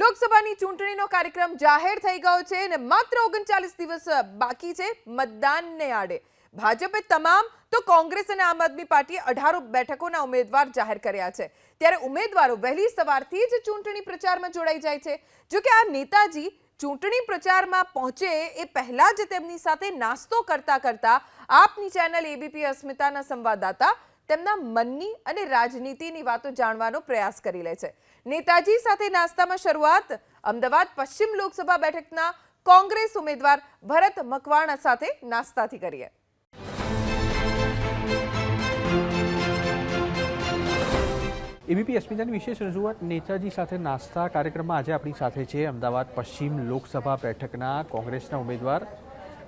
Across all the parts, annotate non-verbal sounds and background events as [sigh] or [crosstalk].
લોકસભાની ચૂંટણીનો કાર્યક્રમ જાહેર થઈ ગયો છે અને માત્ર ઓગણચાલીસ દિવસ બાકી છે મતદાનને આડે. ભાજપે તમામ તો કોંગ્રેસ અને આમ આદમી પાર્ટીએ અઢારો બેઠકોના ઉમેદવાર જાહેર કર્યા છે. ત્યારે ઉમેદવારો વહેલી સવારથી જ ચૂંટણી પ્રચારમાં જોડાઈ જાય છે. જોકે આ નેતાજી ચૂંટણી પ્રચારમાં પહોંચે એ પહેલા જ તેમની સાથે નાસ્તો કરતા કરતા આપની ચેનલ એબીપી અસ્મિતાના સંવાદદાતા તેમના મનની અને રાજનીતિની વાતો જાણવાનો પ્રયાસ કરી લે છે. નેતાજી સાથે નાસ્તામાં શરૂઆત, અમદાવાદ પશ્ચિમ લોકસભા બેઠકના કોંગ્રેસ ઉમેદવાર ભરત મકવાણા સાથે નાસ્તાથી કરીએ. એબીપી અસ્મિતાની વિશેષ રજૂઆત, નેતાજી સાથે નાસ્તા કાર્યક્રમમાં આજે આપણી સાથે છે અમદાવાદ પશ્ચિમ લોકસભા બેઠકના કોંગ્રેસના ઉમેદવાર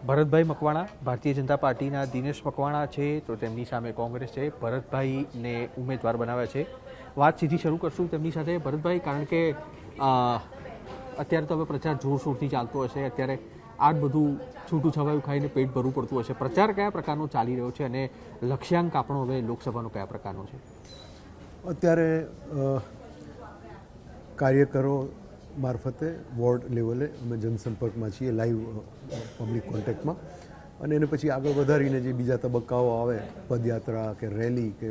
ભરતભાઈ મકવાણા, ભારતીય જનતા પાર્ટીના દિનેશ મકવાણા છે, તો તેમની સામે કોંગ્રેસ છે. ભરતભાઈને ઉમેદવાર બનાવ્યા છે. વાત સીધી શરૂ કરશું તેમની સાથે. ભરતભાઈ, કારણ કે અત્યારે તો હવે પ્રચાર જોરશોરથી ચાલતો હશે. અત્યારે આ બધું છૂટું છવાયું ખાઈને પેટ ભરવું પડતું હશે. પ્રચાર કયા પ્રકારનો ચાલી રહ્યો છે અને લક્ષ્યાંક આપણો હવે લોકસભાનો કયા પ્રકારનો છે? અત્યારે કાર્યકરો મારફતે વોર્ડ લેવલે અમે જનસંપર્કમાં છીએ, લાઈવ પબ્લિક કોન્ટેક્ટમાં. અને એને પછી આગળ વધારીને જે બીજા તબક્કાઓ આવે, પદયાત્રા કે રેલી કે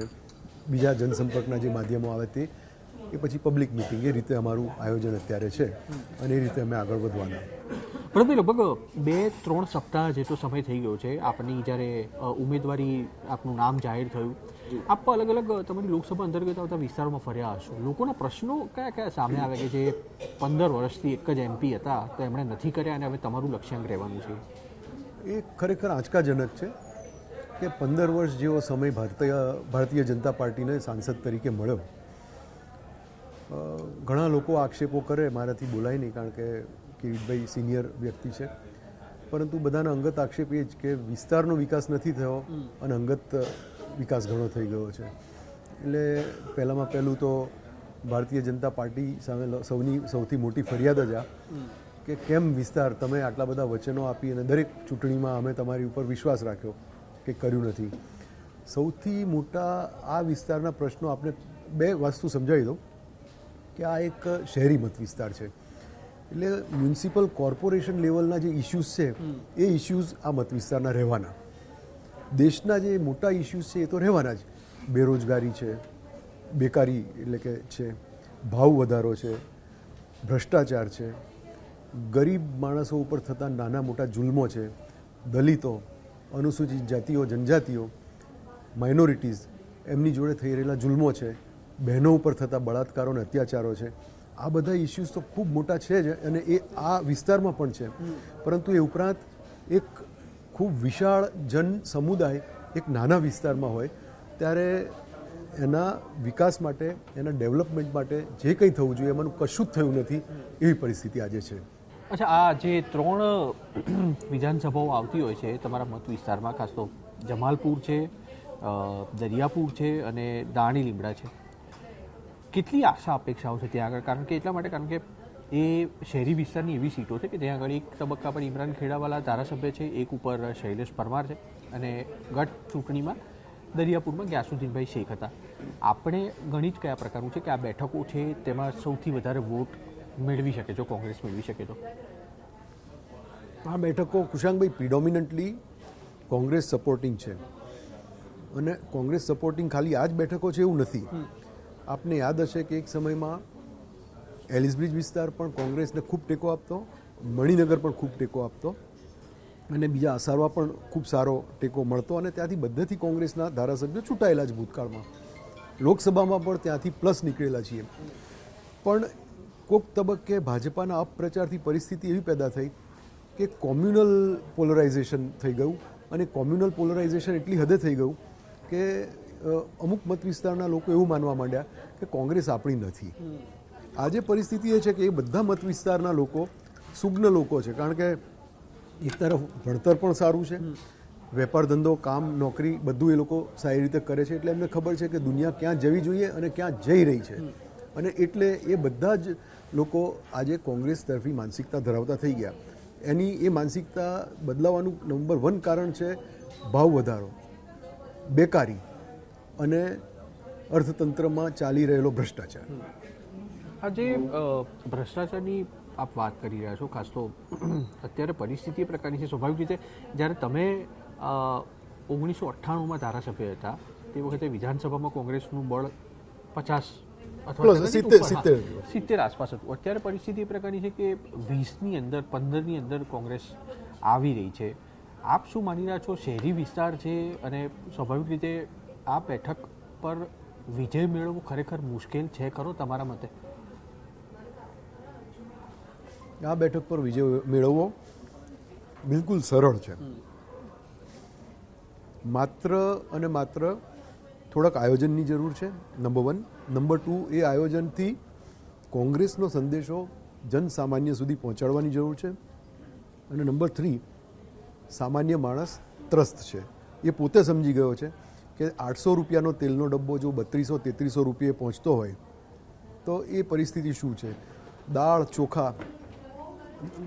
બીજા જનસંપર્કના જે માધ્યમો આવે તે એ પછી પબ્લિક મિટિંગ એ રીતે અમારું આયોજન અત્યારે છે અને એ રીતે અમે આગળ વધવાના. પરંતુ લગભગ બે ત્રણ સપ્તાહ જેટલો સમય થઈ ગયો છે આપની જ્યારે ઉમેદવારી આપનું નામ જાહેર થયું. આપ અલગ અલગ તમારી લોકસભા અંતર્ગત આવતા વિસ્તારોમાં ફર્યા હશો. લોકોના પ્રશ્નો કયા કયા સામે આવે કે જે પંદર વર્ષથી એક જ એમપી હતા તો એમણે નથી કર્યા અને હવે તમારું લક્ષ્યાંક રહેવાનું છે? એ ખરેખર આંચકાજનક છે કે પંદર વર્ષ જેવો સમય ભારતીય ભારતીય જનતા પાર્ટીને સાંસદ તરીકે મળ્યો. ઘણા લોકો આક્ષેપો કરે, મારાથી બોલાય નહીં કારણ કે કિરીટભાઈ સિનિયર વ્યક્તિ છે. પરંતુ બધાના અંગત આક્ષેપ એ જ કે વિસ્તારનો વિકાસ નથી થયો અને અંગત વિકાસ ઘણો થઈ ગયો છે. એટલે પહેલાંમાં પહેલું તો ભારતીય જનતા પાર્ટી સામે સૌની, સૌથી મોટી ફરિયાદ જ આ કે કેમ વિસ્તાર તમે આટલા બધા વચનો આપી અને દરેક ચૂંટણીમાં અમે તમારી ઉપર વિશ્વાસ રાખ્યો કે કર્યું નથી. સૌથી મોટા આ વિસ્તારના પ્રશ્નો આપણે બે વસ્તુ સમજાવી દઉં. કે આ એક શહેરી મત વિસ્તાર છે. એટલે મ્યુનિસિપલ કોર્પોરેશન લેવલના જે ઇસ્યુઝ છે, એ ઇસ્યુઝ આ મત વિસ્તારના રહેવાના. દેશના જે મોટા ઇશ્યુઝ છે, એ તો રહેવાના જ. બેરોજગારી છે, બેકારી એટલે કે છે, ભાવ વધારો છે, ભ્રષ્ટાચાર છે, ગરીબ માણસો ઉપર થતા નાના મોટા જુલ્મો છે, દલિતો, અનુસૂચિત જાતિઓ, જનજાતિઓ માઇનોરિટીઝ એમની જોડે થઈ રહેલા જુલ્મો છે બહેનો ઉપર થતા બળાત્કારો અને અત્યાચારો છે. આ બધા ઇસ્યુઝ તો ખૂબ મોટા છે જ અને એ આ વિસ્તારમાં પણ છે. પરંતુ એ ઉપરાંત એક ખૂબ વિશાળ જન સમુદાય એક નાના વિસ્તારમાં હોય, ત્યારે એના વિકાસ માટે, એના ડેવલપમેન્ટ માટે જે કંઈ થવું જોઈએ એમાંનું કશું જ થયું નથી એવી પરિસ્થિતિ આજે છે. અચ્છા, આ જે ત્રણ [clears throat] વિધાનસભાઓ આવતી હોય છે તમારા મત વિસ્તારમાં, ખાસ તો જમાલપુર છે દરિયાપુર છે અને દાણી લીમડા છે. કેટલી આશા અપેક્ષાઓ છે ત્યાં આગળ? કારણ કે એટલા માટે કારણ કે એ શહેરી વિસ્તારની એવી સીટો છે કે ત્યાં આગળ એક તબક્કા પર ઇમરાન ખેડાવાલા ધારાસભ્ય છે એક ઉપર શૈલેષ પરમાર છે અને ગત ચૂંટણીમાં દરિયાપુરમાં ગ્યાસુદ્દીનભાઈ શેખ હતા. આપણે ગણિત કયા પ્રકારનું છે કે આ બેઠકો છે તેમાં સૌથી વધારે વોટ મેળવી શકે જો કોંગ્રેસ મેળવી શકે તો? આ બેઠકો કુશાંગભાઈ પ્રિડોમિનન્ટલી કોંગ્રેસ સપોર્ટિંગ છે. અને કોંગ્રેસ સપોર્ટિંગ ખાલી આ જ બેઠકો છે એવું નથી. આપને યાદ હશે કે એક સમયમાં એલિસબ્રિજ વિસ્તાર પણ કોંગ્રેસને ખૂબ ટેકો આપતો, મણિનગર પણ ખૂબ ટેકો આપતો અને બીજા અસારવા પણ ખૂબ સારો ટેકો મળતો અને ત્યાંથી બધેથી કોંગ્રેસના ધારાસભ્યો ચૂંટાયેલા જ ભૂતકાળમાં. લોકસભામાં પણ ત્યાંથી પ્લસ નીકળેલા છીએ. પણ કોક તબક્કે ભાજપાના અપપ્રચારથી પરિસ્થિતિ એવી પેદા થઈ કે કોમ્યુનલ પોલરાઇઝેશન થઈ ગયું અને કોમ્યુનલ પોલરાઇઝેશન એટલી હદે થઈ ગયું કે અમુક મત વિસ્તારના લોકો એવું માનવા માંડ્યા કે કોંગ્રેસ આપણી નથી. આજે પરિસ્થિતિ એ છે કે એ બધા મત વિસ્તારના લોકો સુગ્ન લોકો છે, કારણ કે એક તરફ ભણતર પણ સારું છે, વેપાર ધંધો, કામ, નોકરી બધું એ લોકો સારી રીતે કરે છે, એટલે એમને ખબર છે કે દુનિયા ક્યાં જવી જોઈએ અને ક્યાં જઈ રહી છે. અને એટલે એ બધા જ લોકો આજે કોંગ્રેસ તરફી માનસિકતા ધરાવતા થઈ ગયા. એની એ માનસિકતા બદલાવાનું નંબર વન કારણ છે ભાવ વધારો, બેકારી. અને અર્થતંત્રમાં ચાલી રહેલો ભ્રષ્ટાચાર. આજે ભ્રષ્ટાચારની આપ વાત કરી રહ્યા છો ખાસ તો અત્યારે પરિસ્થિતિ એ પ્રકારની છે સ્વાભાવિક રીતે જ્યારે તમે ઓગણીસો અઠ્ઠાણુંમાં ધારાસભ્ય હતા તે વખતે વિધાનસભામાં કોંગ્રેસનું બળ પચાસ સિત્તેર- આસપાસ હતું. અત્યારે પરિસ્થિતિ એ પ્રકારની છે કે વીસની અંદર પંદરની અંદર કોંગ્રેસ આવી રહી છે. આપ શું માની રહ્યા છો? શહેરી વિસ્તાર છે અને સ્વાભાવિક રીતે આ બેઠક પર વિજય મેળવવો ખરેખર મુશ્કેલ છે ખરો તમારા મતે? આ બેઠક પર વિજય મેળવવો બિલકુલ સરળ છે. માત્ર અને માત્ર થોડાક આયોજનની જરૂર છે નંબર વન નંબર ટુ એ આયોજનથી કોંગ્રેસનો સંદેશો જનસામાન્ય સુધી પહોંચાડવાની જરૂર છે. અને નંબર થ્રી સામાન્ય માણસ ત્રસ્ત છે. એ પોતે સમજી ગયો છે. કે આઠસો રૂપિયાનો તેલનો ડબ્બો જો બત્રીસો તેત્રીસો રૂપિયે પહોંચતો હોય, તો એ પરિસ્થિતિ શું છે? દાળ, ચોખા,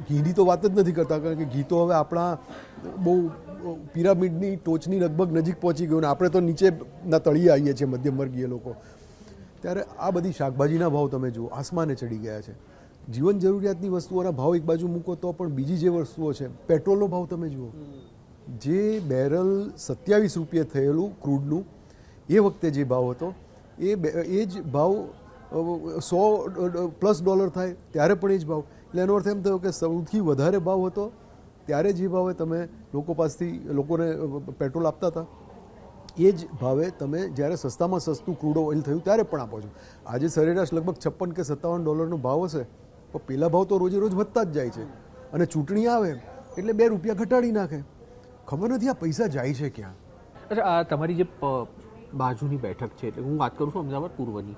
ઘીની તો વાત જ નથી કરતા, કારણ કે ઘી તો હવે આપણા બહુ પિરામિડની ટોચની લગભગ નજીક પહોંચી ગયું ને આપણે તો નીચેના તળિયે આવીએ છીએ મધ્યમવર્ગીય લોકો. ત્યારે આ બધી શાકભાજીના ભાવ તમે જુઓ, આસમાને ચડી ગયા છે. જીવન જરૂરિયાતની વસ્તુઓના ભાવ એક બાજુ મૂકો તો પણ બીજી જે વસ્તુઓ છે, પેટ્રોલનો ભાવ તમે જુઓ. જે બેરલ સત્યાવીસ રૂપિયે થયેલું ક્રૂડનું, એ વખતે જે ભાવ હતો, એ એ જ ભાવ સો પ્લસ ડોલર થાય, ત્યારે પણ એ જ ભાવ. એટલે એનો અર્થ એમ થયો કે સૌથી વધારે ભાવ હતો, ત્યારે જે ભાવે તમે લોકો પાસેથી, લોકોને પેટ્રોલ આપતા હતા. એ જ ભાવે તમે જ્યારે સસ્તામાં સસ્તું ક્રૂડ ઓઇલ થયું ત્યારે પણ આપો છો. આજે સરેરાશ લગભગ છપ્પન કે સત્તાવન ડોલરનો ભાવ હશે, પણ પેલા ભાવ તો રોજે રોજ વધતા જ જાય છે. અને ચૂંટણી આવે, એટલે બે રૂપિયા ઘટાડી નાખે. ખબર નથી આ પૈસા જાય છે ક્યાં? અચ્છા, આ તમારી જે બાજુની બેઠક છે, એટલે હું વાત કરું છું અમદાવાદ પૂર્વની.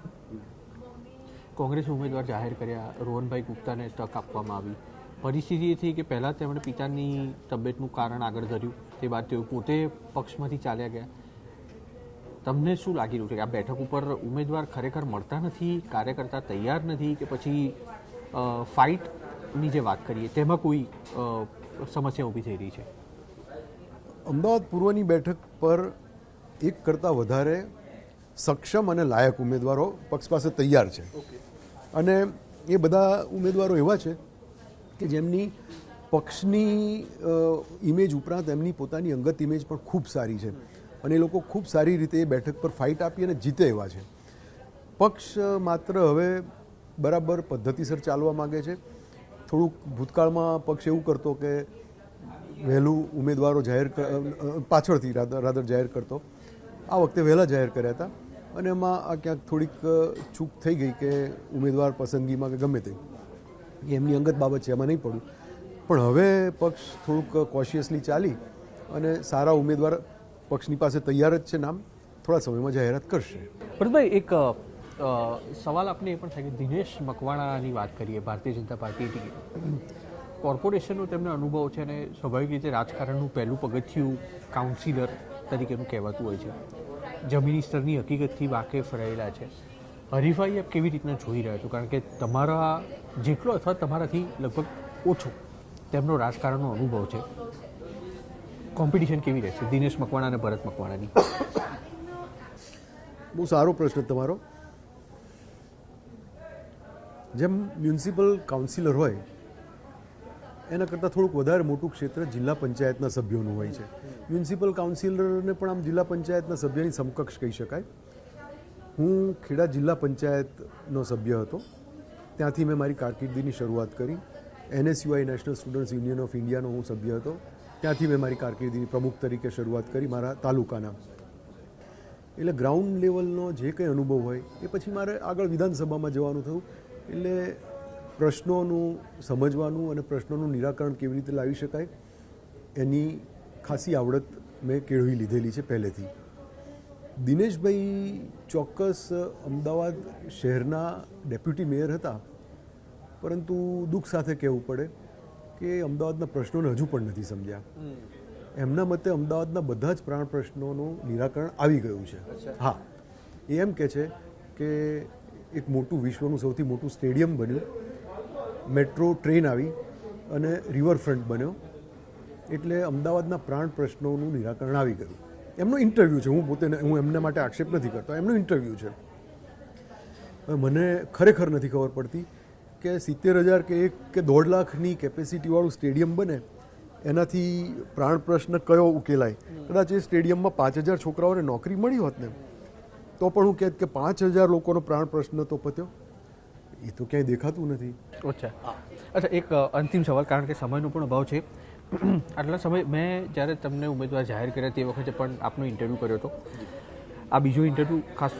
કોંગ્રેસ ઉમેદવાર જાહેર કર્યા, રોહનભાઈ ગુપ્તાને તક આપવામાં આવી. પરિસ્થિતિ એ થઈ કે પહેલાં તેમણે પિતાની તબિયતનું કારણ આગળ ધર્યું, તે બાદ તેઓ પોતે પક્ષમાંથી ચાલ્યા ગયા. તમને શું લાગી રહ્યું છે કે આ બેઠક ઉપર ઉમેદવાર ખરેખર મળતા નથી, કાર્યકર્તા તૈયાર નથી કે પછી ફાઇટની જે વાત કરીએ, તેમાં કોઈ સમસ્યા ઊભી થઈ રહી છે? અમદાવાદ પૂર્વની બેઠક પર એક કરતાં વધારે સક્ષમ અને લાયક ઉમેદવારો પક્ષ પાસે તૈયાર છે. અને એ બધા ઉમેદવારો એવા છે કે જેમની પક્ષની ઇમેજ ઉપરાંત એમની પોતાની અંગત ઇમેજ પણ ખૂબ સારી છે. અને એ લોકો ખૂબ સારી રીતે એ બેઠક પર ફાઇટ આપી અને જીતે એવા છે. પક્ષ માત્ર હવે બરાબર પદ્ધતિસર ચાલવા માગે છે. થોડુંક ભૂતકાળમાં પક્ષ એવું કરતો કે વહેલું ઉમેદવારો જાહેર પાછળથી રાધર જાહેર કરતો. આ વખતે વહેલા જાહેર કર્યા હતા. અને એમાં આ ક્યાંક થોડીક ચૂક થઈ ગઈ કે ઉમેદવાર પસંદગીમાં કે ગમે તે એમની અંગત બાબત છે, એમાં નહીં પડ્યું. પણ હવે પક્ષ થોડુંક કોશિયસલી ચાલી અને સારા ઉમેદવાર પક્ષની પાસે તૈયાર જ છે નામ. થોડા સમયમાં જાહેરાત કરશે. ભરતભાઈ એક સવાલ આપને એ પણ થાય કે દિનેશ મકવાણાની વાત કરીએ, ભારતીય જનતા પાર્ટી કોર્પોરેશનનો તેમને અનુભવ છે અને સ્વાભાવિક રીતે રાજકારણનું પહેલું પગથિયું કાઉન્સિલર તરીકેનું કહેવાતું હોય છે. જમીની સ્તરની હકીકતથી વાકેફ રહેલા છે. હરીફાઈ આપ કેવી રીતના જોઈ રહ્યા છો? કારણ કે તમારા જેટલો અથવા તમારાથી લગભગ ઓછો તેમનો રાજકારણનો અનુભવ છે. કોમ્પિટિશન કેવી રહેશે? દિનેશ મકવાણા અને ભરત મકવાણાની. બહુ સારો પ્રશ્ન તમારો. જેમ મ્યુનિસિપલ કાઉન્સિલર હોય એના કરતાં થોડુંક વધારે મોટું ક્ષેત્ર જિલ્લા પંચાયતના સભ્યોનું હોય છે. મ્યુનિસિપલ કાઉન્સિલરને પણ આમ જિલ્લા પંચાયતના સભ્યની સમકક્ષ કહી શકાય. હું ખેડા જિલ્લા પંચાયતનો સભ્ય હતો. ત્યાંથી મેં મારી કારકિર્દીની શરૂઆત કરી. NSUI national students union of ઇન્ડિયાનો હું સભ્ય હતો. ત્યાંથી મેં મારી કારકિર્દીની પ્રમુખ તરીકે શરૂઆત કરી મારા તાલુકાના. એટલે ગ્રાઉન્ડ લેવલનો જે કંઈ અનુભવ હોય, એ પછી મારે આગળ વિધાનસભામાં જવાનું થયું. એટલે પ્રશ્નોનું સમજવાનું અને પ્રશ્નોનું નિરાકરણ કેવી રીતે લાવી શકાય એની ખાસી આવડત મેં કેળવી લીધેલી છે પહેલેથી. દિનેશભાઈ ચોક્કસ અમદાવાદ શહેરના ડેપ્યુટી મેયર હતા પરંતુ દુઃખ સાથે કહેવું પડે કે અમદાવાદના પ્રશ્નોને હજુ પણ નથી સમજ્યા. એમના મતે અમદાવાદના બધા જ પ્રાણ પ્રશ્નોનું નિરાકરણ આવી ગયું છે. હા. એ એમ કે છે કે એક મોટું વિશ્વનું સૌથી મોટું સ્ટેડિયમ બન્યું. મેટ્રો ટ્રેન આવી અને રિવરફ્રન્ટ બન્યો. એટલે અમદાવાદના પ્રાણ પ્રશ્નોનું નિરાકરણ આવી ગયું. એમનો ઇન્ટરવ્યૂ છે. હું પોતે હું એમના માટે આક્ષેપ નથી કરતો. એમનો ઇન્ટરવ્યૂ છે. મને ખરેખર નથી ખબર પડતી કે સિત્તેર હજાર કે એક કે દોઢ લાખની કેપેસિટીવાળું સ્ટેડિયમ બને, એનાથી પ્રાણ પ્રશ્ન કયો ઉકેલાય? કદાચ એ સ્ટેડિયમમાં પાંચ હજાર છોકરાઓને નોકરી મળી હોત ને, તો પણ હું કહેત કે પાંચ હજાર લોકોનો પ્રાણ પ્રશ્ન તો પત્યો. એ તો ક્યાંય દેખાતું નથી. અચ્છા. અચ્છા, એક અંતિમ સવાલ, કારણ કે સમયનો પણ અભાવ છે. [clears throat] આટલા સમય મેં જ્યારે તમને ઉમેદવાર જાહેર કર્યા તે વખતે પણ આપનો ઇન્ટરવ્યૂ કર્યો હતો. આ બીજો ઇન્ટરવ્યૂ ખાસ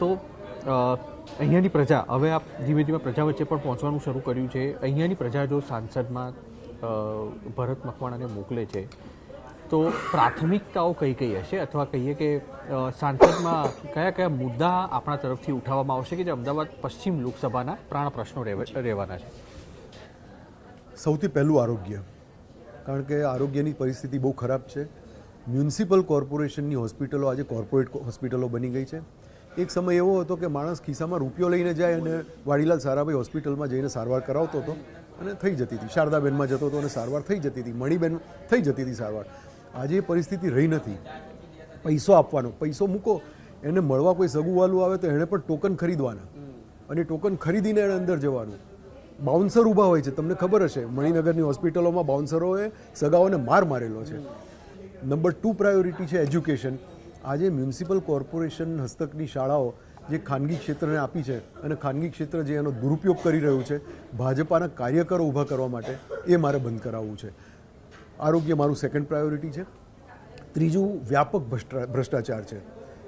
અહીંયાની પ્રજા, હવે આપ ધીમે ધીમે પ્રજા વચ્ચે પણ પહોંચવાનું શરૂ કર્યું છે. અહીંયાની પ્રજા જો સાંસદમાં ભરત મકવાણાને મોકલે છે તો પ્રાથમિકતાઓ કઈ કઈ હશે? અથવા કહીએ કે સાંસદમાં કયા કયા મુદ્દા આપણા તરફથી ઉઠાવવામાં આવશે કે જે અમદાવાદ પશ્ચિમ લોકસભાના પ્રાણ પ્રશ્નો રહેવા- રહેવાના છે? સૌથી પહેલું આરોગ્ય. કારણ કે આરોગ્યની પરિસ્થિતિ બહુ ખરાબ છે. મ્યુનિસિપલ કોર્પોરેશનની હોસ્પિટલો આજે કોર્પોરેટ હોસ્પિટલો બની ગઈ છે. એક સમય એવો હતો કે માણસ ખિસ્સામાં રૂપિયો લઈને જાય અને વાડીલાલ સારાભાઈ હોસ્પિટલમાં જઈને સારવાર કરાવતો હતો અને થઈ જતી હતી. શારદાબેનમાં જતો હતો અને સારવાર થઈ જતી હતી. મણીબેન થઈ જતી હતી સારવાર. આજે એ પરિસ્થિતિ રહી નથી. પૈસો આપવાનો, પૈસો મૂકો, એને મળવા કોઈ સગુવાલું આવે તો એણે પણ ટોકન ખરીદવાના. અને ટોકન ખરીદીને એણે અંદર જવાનું. બાઉન્સર ઊભા હોય છે, તમને ખબર હશે, મણિનગરની હોસ્પિટલોમાં બાઉન્સરોએ સગાઓને માર મારેલો છે. નંબર ટુ પ્રાયોરિટી છે એજ્યુકેશન આજે મ્યુનિસિપલ કોર્પોરેશન હસ્તકની શાળાઓ જે ખાનગી ક્ષેત્રને આપી છે અને ખાનગી ક્ષેત્ર જે એનો દુરુપયોગ કરી રહ્યું છે, ભાજપાના કાર્યકરો ઊભા કરવા માટે એ મારે બંધ કરાવવું છે. આરોગ્ય મારું સેકન્ડ પ્રાયોરિટી છે. ત્રીજું, વ્યાપક ભ્રષ્ટા- ભ્રષ્ટાચાર છે.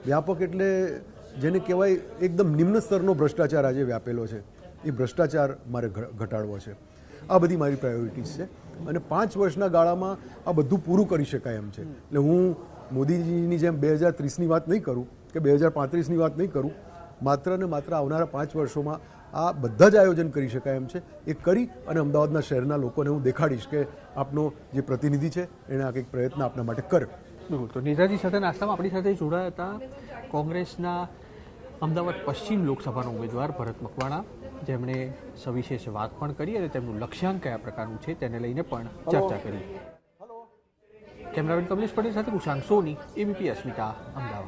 વ્યાપક એટલે જેને કહેવાય એકદમ નિમ્ન સ્તરનો ભ્રષ્ટાચાર આજે વ્યાપેલો છે. એ ભ્રષ્ટાચાર મારે ઘટાડવો છે. આ બધી મારી પ્રાયોરિટીઝ છે. અને પાંચ વર્ષના ગાળામાં આ બધું પૂરું કરી શકાય એમ છે. એટલે હું મોદીજીની જેમ બે હજાર ત્રીસની વાત નહીં કરું કે બે હજાર પાંત્રીસની વાત નહીં કરું. માત્ર ને માત્ર આવનારા પાંચ વર્ષોમાં આ બધા જ આયોજન કરી શકાય એમ છે. એ કરી અને અમદાવાદના શહેરના લોકોને હું દેખાડીશ કે આપનો જે પ્રતિનિધિ છે એણે આ કંઈક પ્રયત્ન આપના માટે કર્યો. તો નેતાજી સાથે નાસ્તામાં આપણી સાથે જોડાયા હતા કોંગ્રેસના અમદાવાદ પશ્ચિમ લોકસભાના ઉમેદવાર ભરત મકવાણા. જેમણે સવિશેષ વાત પણ કરી અને તેમનું લક્ષ્યાંક કયા પ્રકારનું છે તેને લઈને પણ ચર્ચા કરી. કેમેરામેન કમલેશ પટેલ સાથે કુશાંક સોની એબીપી અસ્મિતા અમદાવાદ.